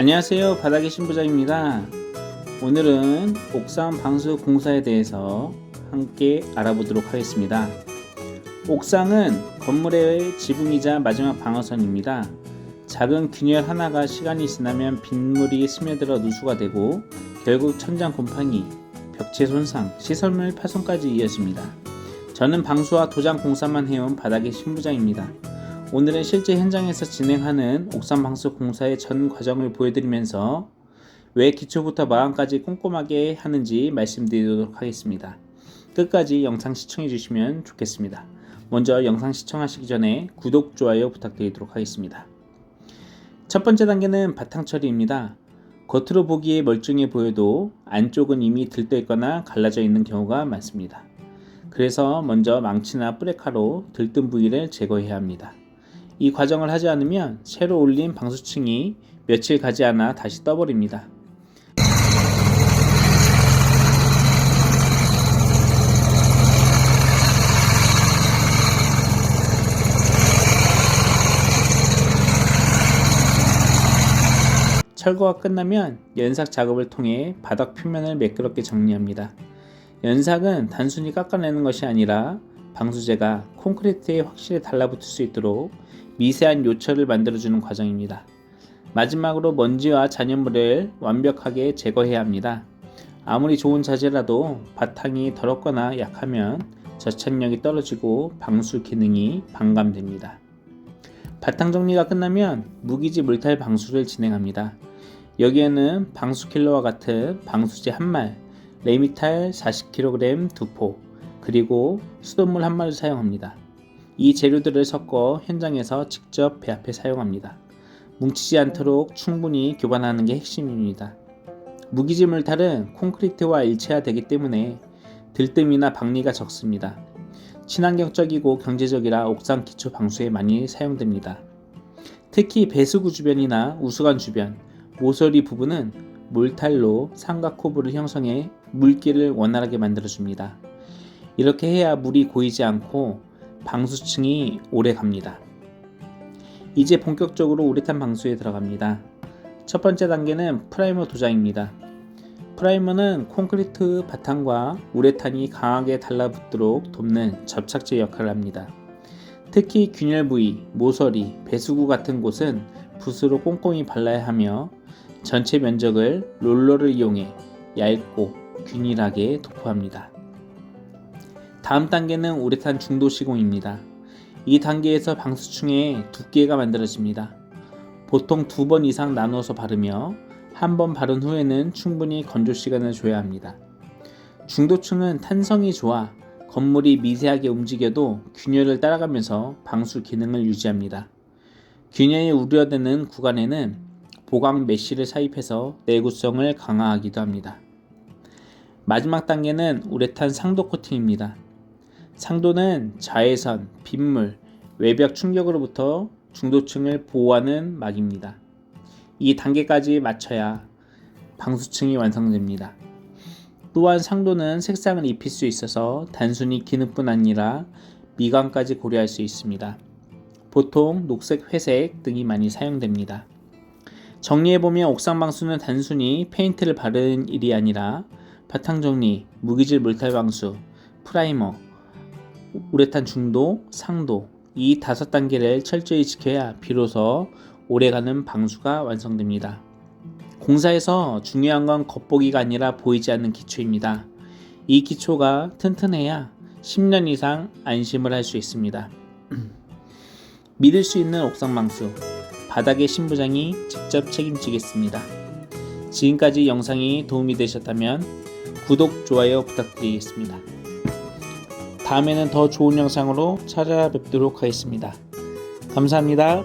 안녕하세요. 바닥의 신부장입니다. 오늘은 옥상 방수 공사에 대해서 함께 알아보도록 하겠습니다. 옥상은 건물의 지붕이자 마지막 방어선입니다. 작은 균열 하나가 시간이 지나면 빗물이 스며들어 누수가 되고 결국 천장 곰팡이, 벽체 손상, 시설물 파손까지 이어집니다. 저는 방수와 도장 공사만 해온 바닥의 신부장입니다. 오늘은 실제 현장에서 진행하는 옥상 방수 공사의 전 과정을 보여드리면서 왜 기초부터 마감까지 꼼꼼하게 하는지 말씀드리도록 하겠습니다. 끝까지 영상 시청해 주시면 좋겠습니다. 먼저 영상 시청하시기 전에 구독, 좋아요 부탁드리도록 하겠습니다. 첫 번째 단계는 바탕 처리입니다. 겉으로 보기에 멀쩡해 보여도 안쪽은 이미 들떠 있거나 갈라져 있는 경우가 많습니다. 그래서 먼저 망치나 뿌레카로 들뜬 부위를 제거해야 합니다. 이 과정을 하지 않으면 새로 올린 방수층이 며칠 가지 않아 다시 떠버립니다. 철거가 끝나면 연삭 작업을 통해 바닥 표면을 매끄럽게 정리합니다. 연삭은 단순히 깎아내는 것이 아니라 방수제가 콘크리트에 확실히 달라붙을 수 있도록 미세한 요철을 만들어주는 과정입니다. 마지막으로 먼지와 잔여물을 완벽하게 제거해야 합니다. 아무리 좋은 자재라도 바탕이 더럽거나 약하면 저착력이 떨어지고 방수 기능이 반감됩니다. 바탕 정리가 끝나면 무기지 물탈 방수를 진행합니다. 여기에는 방수 킬러와 같은 방수제 한 말, 레미탈 40kg 두 포, 그리고 수돗물 한 말을 사용합니다. 이 재료들을 섞어 현장에서 직접 배합해 사용합니다. 뭉치지 않도록 충분히 교반하는 게 핵심입니다. 무기질 물탈은 콘크리트와 일체화되기 때문에 들뜸이나 박리가 적습니다. 친환경적이고 경제적이라 옥상 기초 방수에 많이 사용됩니다. 특히 배수구 주변이나 우수관 주변, 모서리 부분은 물탈로 삼각호부를 형성해 물기를 원활하게 만들어줍니다. 이렇게 해야 물이 고이지 않고 방수층이 오래 갑니다. 이제 본격적으로 우레탄 방수에 들어갑니다. 첫 번째 단계는 프라이머 도장입니다. 프라이머는 콘크리트 바탕과 우레탄이 강하게 달라붙도록 돕는 접착제 역할을 합니다. 특히 균열 부위, 모서리, 배수구 같은 곳은 붓으로 꼼꼼히 발라야 하며 전체 면적을 롤러를 이용해 얇고 균일하게 도포합니다. 다음 단계는 우레탄 중도 시공입니다. 이 단계에서 방수층의 두께가 만들어집니다. 보통 두 번 이상 나누어서 바르며 한 번 바른 후에는 충분히 건조 시간을 줘야 합니다. 중도층은 탄성이 좋아 건물이 미세하게 움직여도 균열을 따라가면서 방수 기능을 유지합니다. 균열이 우려되는 구간에는 보강 메쉬를 삽입해서 내구성을 강화하기도 합니다. 마지막 단계는 우레탄 상도 코팅입니다. 상도는 자외선, 빗물, 외벽 충격으로부터 중도층을 보호하는 막입니다. 이 단계까지 맞춰야 방수층이 완성됩니다. 또한 상도는 색상을 입힐 수 있어서 단순히 기능뿐 아니라 미관까지 고려할 수 있습니다. 보통 녹색, 회색 등이 많이 사용됩니다. 정리해보면 옥상 방수는 단순히 페인트를 바르는 일이 아니라 바탕 정리, 무기질 물탈 방수, 프라이머, 우레탄 중도, 상도 이 다섯 단계를 철저히 지켜야 비로소 오래가는 방수가 완성됩니다. 공사에서 중요한 건 겉보기가 아니라 보이지 않는 기초입니다. 이 기초가 튼튼해야 10년 이상 안심을 할 수 있습니다. 믿을 수 있는 옥상 방수 바닥의 신부장이 직접 책임지겠습니다. 지금까지 영상이 도움이 되셨다면 구독, 좋아요 부탁드리겠습니다. 다음에는 더 좋은 영상으로 찾아뵙도록 하겠습니다. 감사합니다.